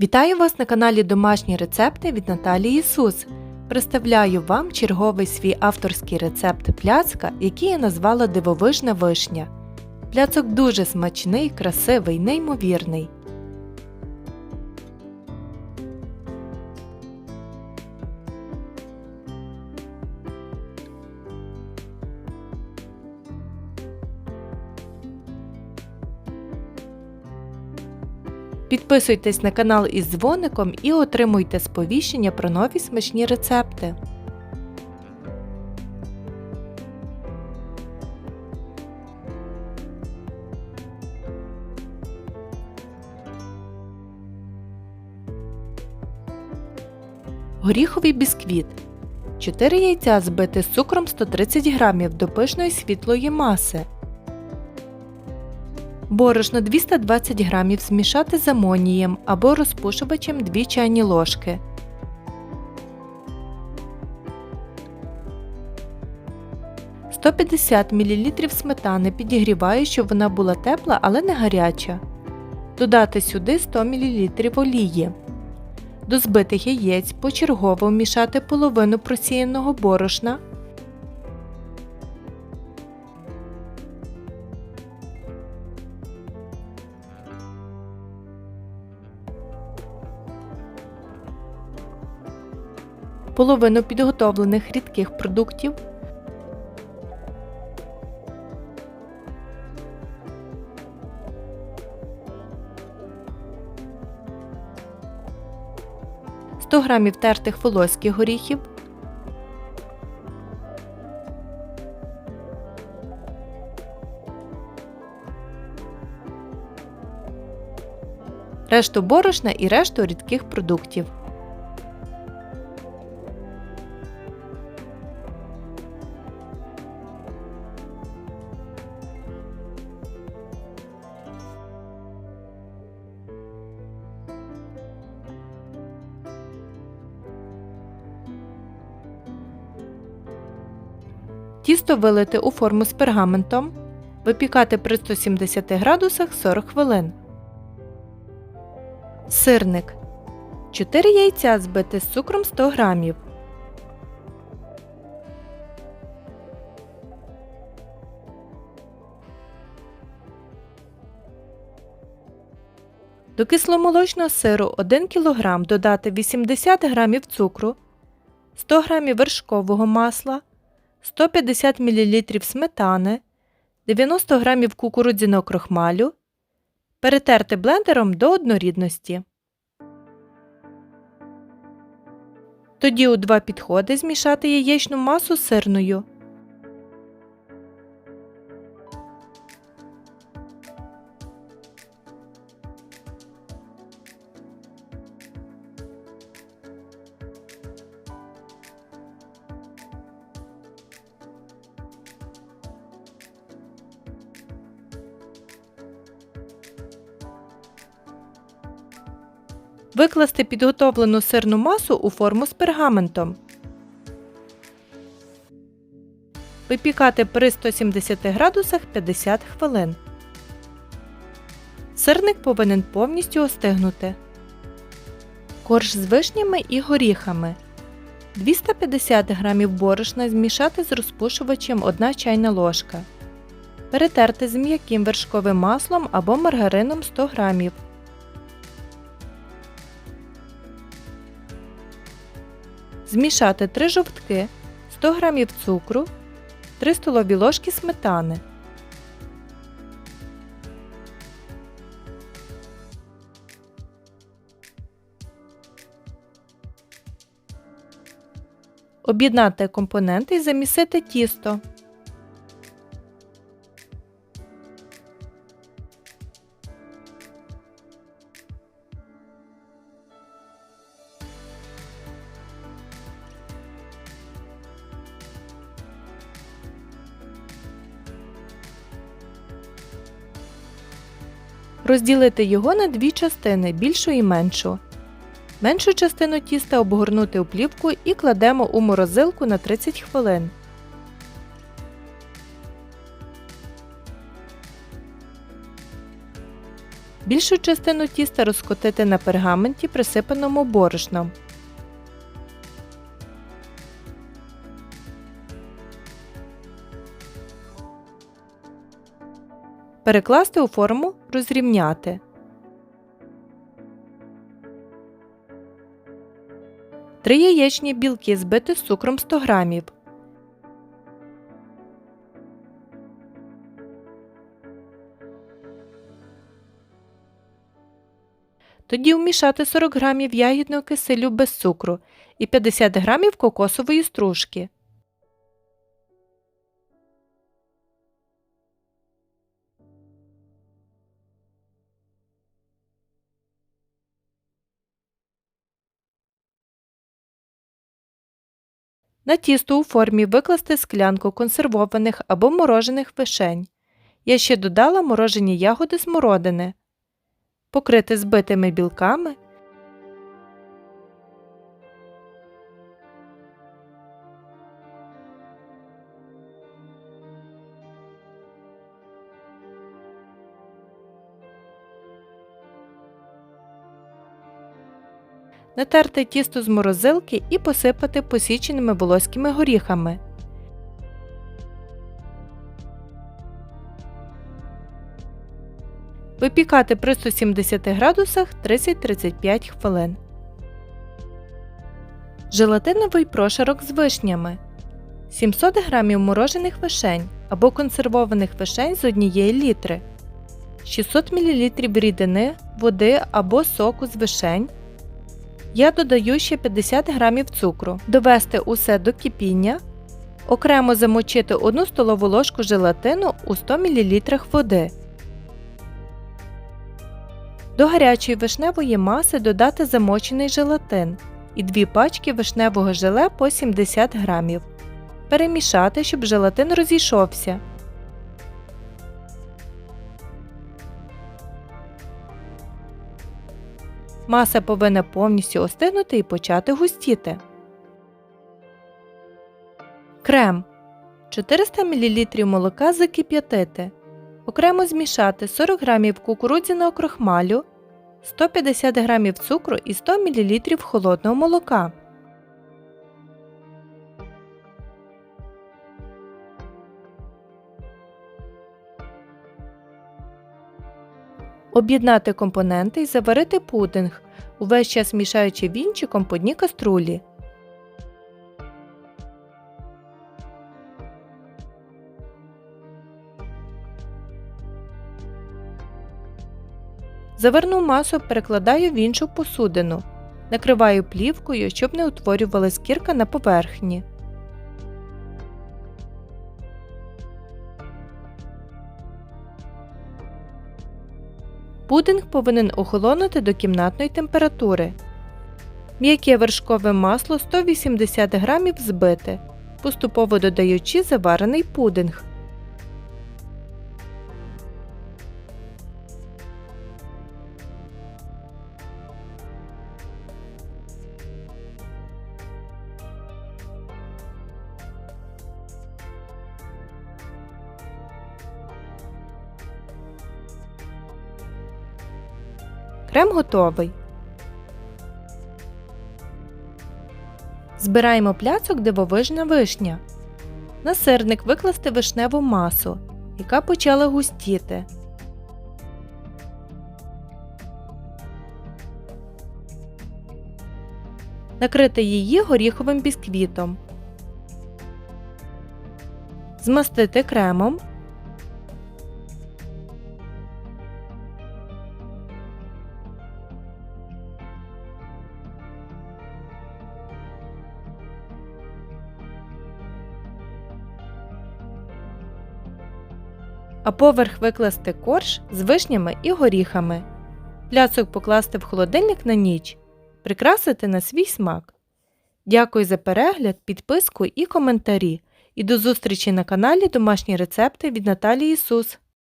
Вітаю вас на каналі Домашні рецепти від Наталії Ісус. Представляю вам черговий свій авторський рецепт пляцка, який я назвала Дивовижна вишня. Пляцок дуже смачний, красивий, неймовірний. Підписуйтесь на канал із дзвоником і отримуйте сповіщення про нові смачні рецепти. Горіховий бісквіт. 4 яйця збити з цукром 130 г до пишної світлої маси. Борошно 220 г змішати з амонієм або розпушувачем 2 чайні ложки. «150 мл сметани підігріваю, щоб вона була тепла, але не гаряча. Додати сюди 100 мл олії. До збитих яєць почергово вмішати половину просіяного борошна половину підготовлених рідких продуктів, сто грамів тертих волоських горіхів, решту борошна і решту рідких продуктів. Тісто вилити у форму з пергаментом. Випікати при 170 градусах 40 хвилин. Сирник. 4 яйця збити з цукром 100 грамів. До кисломолочного сиру 1 кг додати 80 г цукру, 100 г вершкового масла, 150 мл сметани, 90 г кукурудзяного крохмалю, перетерти блендером до однорідності. Тоді у два підходи змішати яєчну масу з сирною. Викласти підготовлену сирну масу у форму з пергаментом. Випікати при 170 градусах 50 хвилин. Сирник повинен повністю остигнути. Корж з вишнями і горіхами. 250 г борошна змішати з розпушувачем 1 чайна ложка. Перетерти з м'яким вершковим маслом або маргарином 100 г. Змішати 3 жовтки, 100 г цукру, 3 столові ложки сметани. Об'єднати компоненти і замісити тісто. Розділити його на дві частини більшу і меншу. Меншу частину тіста обгорнути у плівку і кладемо у морозилку на 30 хвилин. Більшу частину тіста розкотити на пергаменті, присипаному борошном. Перекласти у форму, розрівняти. Три яєчні білки збити з цукром 100 грамів. Тоді вмішати 40 грамів ягідного киселю без цукру і 50 грамів кокосової стружки. На тісто у формі викласти склянку консервованих або морожених вишень. Я ще додала морожені ягоди смородини. Покрити збитими білками. Натерти тісто з морозилки і посипати посіченими волоськими горіхами. Випікати при 170 градусах 30-35 хвилин. Желатиновий прошарок з вишнями 700 г морожених вишень або консервованих вишень з 1 літри, 600 мл рідини, води або соку з вишень. Я додаю ще 50 г цукру, довести усе до кипіння, окремо замочити 1 столову ложку желатину у 100 мл води. До гарячої вишневої маси додати замочений желатин і 2 пачки вишневого желе по 70 г. Перемішати, щоб желатин розійшовся. Маса повинна повністю остигнути і почати густіти. Крем 400 мл молока закип'ятити. Окремо змішати 40 г кукурудзяного крохмалю, 150 г цукру і 100 мл холодного молока. Об'єднати компоненти і заварити пудинг, увесь час мішаючи вінчиком по дні каструлі. Заверну масу перекладаю в іншу посудину. Накриваю плівкою, щоб не утворювалась скірка на поверхні. Пудинг повинен охолонути до кімнатної температури. М'яке вершкове масло 180 г збите, поступово додаючи заварений пудинг. Крем готовий. Збираємо пляцок дивовижна вишня. На сирник викласти вишневу масу, яка почала густіти. Накрити її горіховим бісквітом. Змастити кремом. А поверх викласти корж з вишнями і горіхами. Пляцок покласти в холодильник на ніч, прикрасити на свій смак. Дякую за перегляд, підписку і коментарі. І до зустрічі на каналі Домашні рецепти від Наталії Ісус.